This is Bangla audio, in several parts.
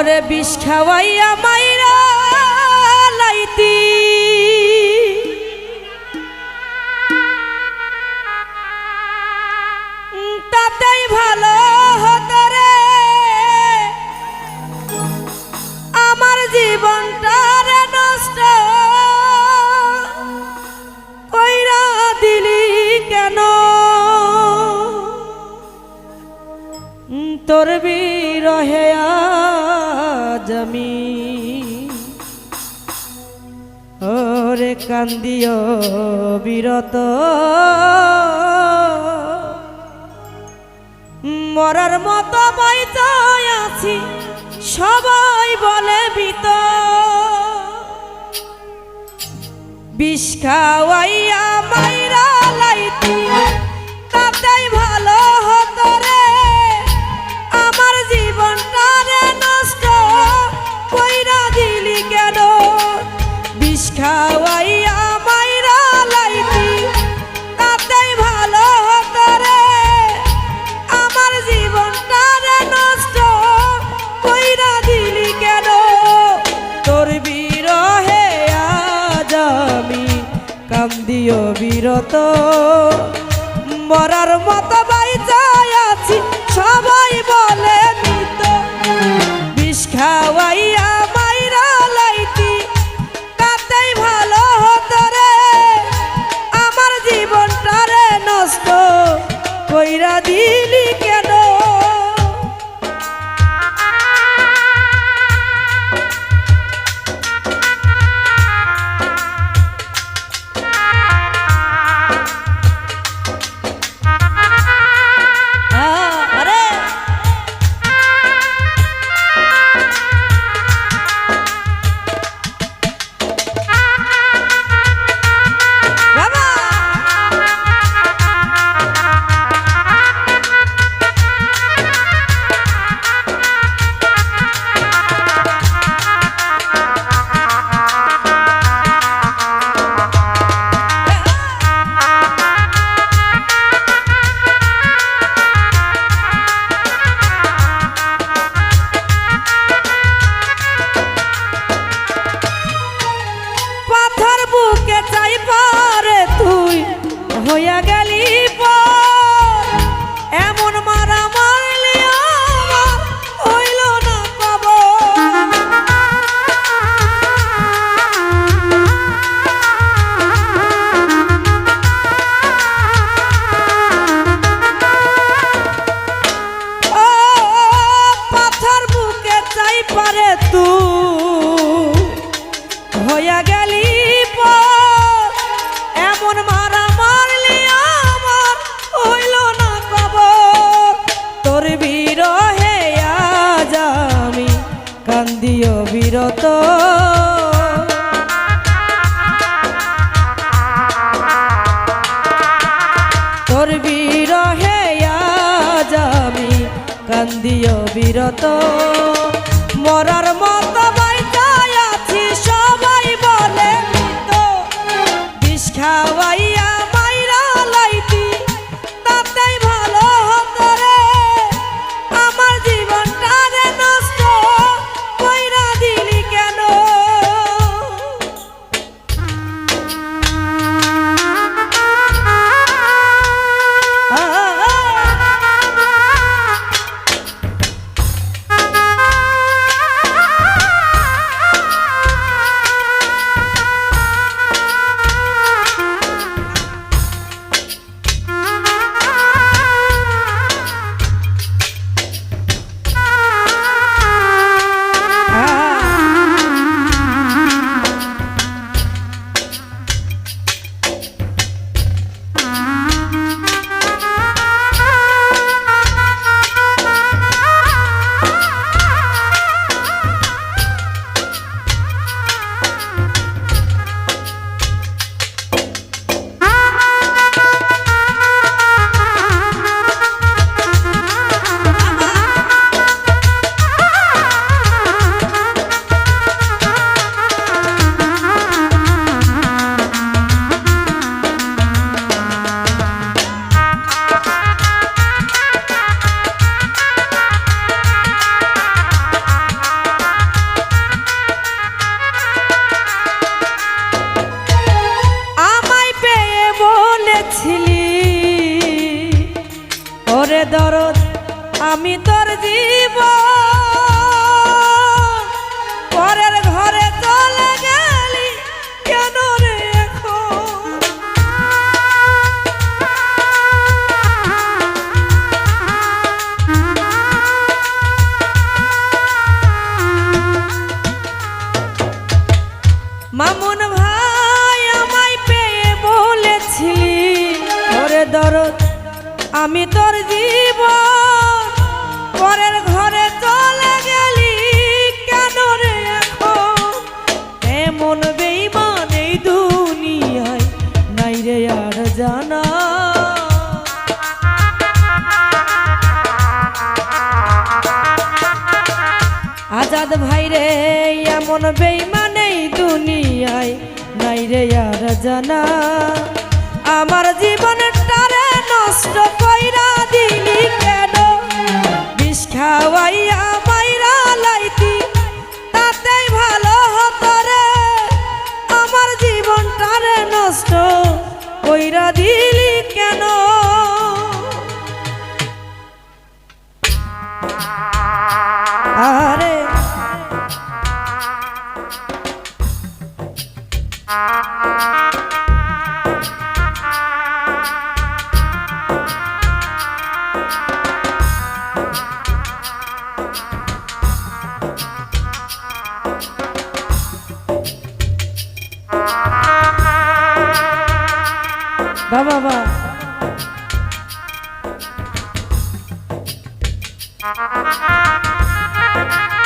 ওরে বিষ খাওয়াইয়া মাইরা লাইতি। তাতেই ভালো হতো রে। আমার জীবনটা রে নষ্ট। কইরা দিলি কেন? তোর বিরহে আজমি ওরে কান্দিও বিরত। মরার মতো বাইতে আছি, সবাই বলে বিত বিষ খাওয়াইয়া মাইরা লাইতি। বিরত মরার মতো বিরহে আজ আমি কান্দিও বিরত। মরার তোর জীবন পরের ঘরে চলে গেলি কেন রে এমন বেইমান এই দুনিয়ায় নাই রে আর জানা। আজাদ ভাই রে, এমন বেইমান এই দুনিয়ায় নাই রে আর জানা। আমার জীবনটারে নষ্ট কইরা দিলি কেন? বিষ খাওয়াইয়া মাইরা লাইতি, তাতেই ভালো হতো রে। আমার জীবনটারে নষ্ট কইরা দিলি কেন? আমায়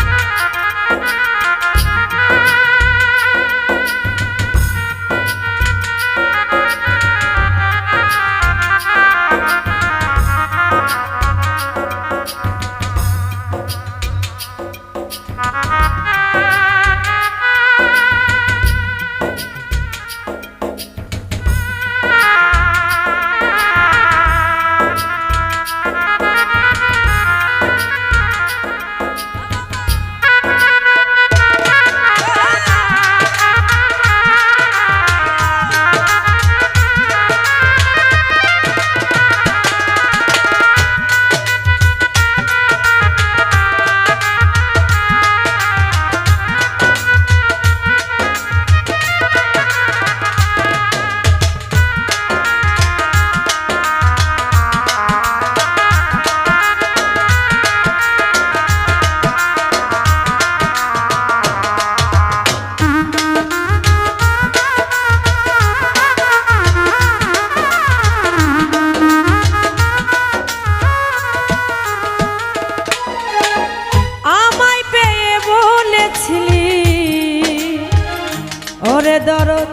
দরদ,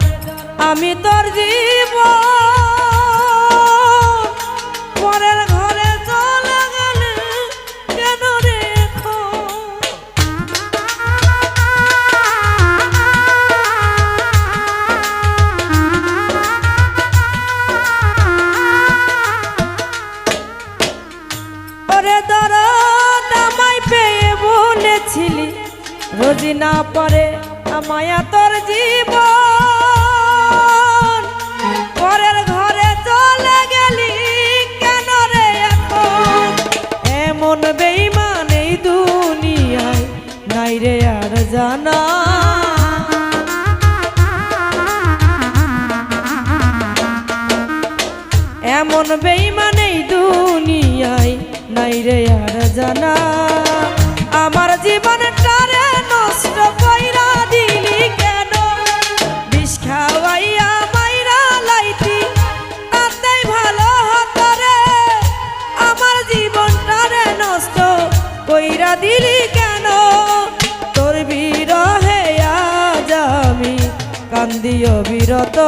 আমি তোর জীব। পরের ঘরে চলে গেলে কেন রে এখন? ওরে দরদ, আমায় পেয়ে বলেছিলি রোজি না পরে আমায়া তোর জীবন রে আর জানা। এমন বেইমান এই দুনিয়ায় নাই রে আর জানা। কান্দিও বিরত।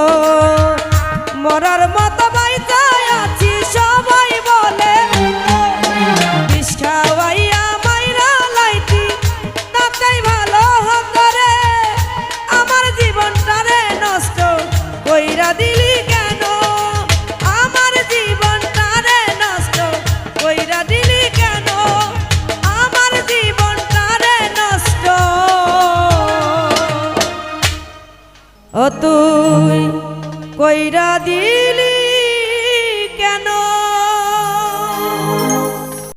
মরার মতো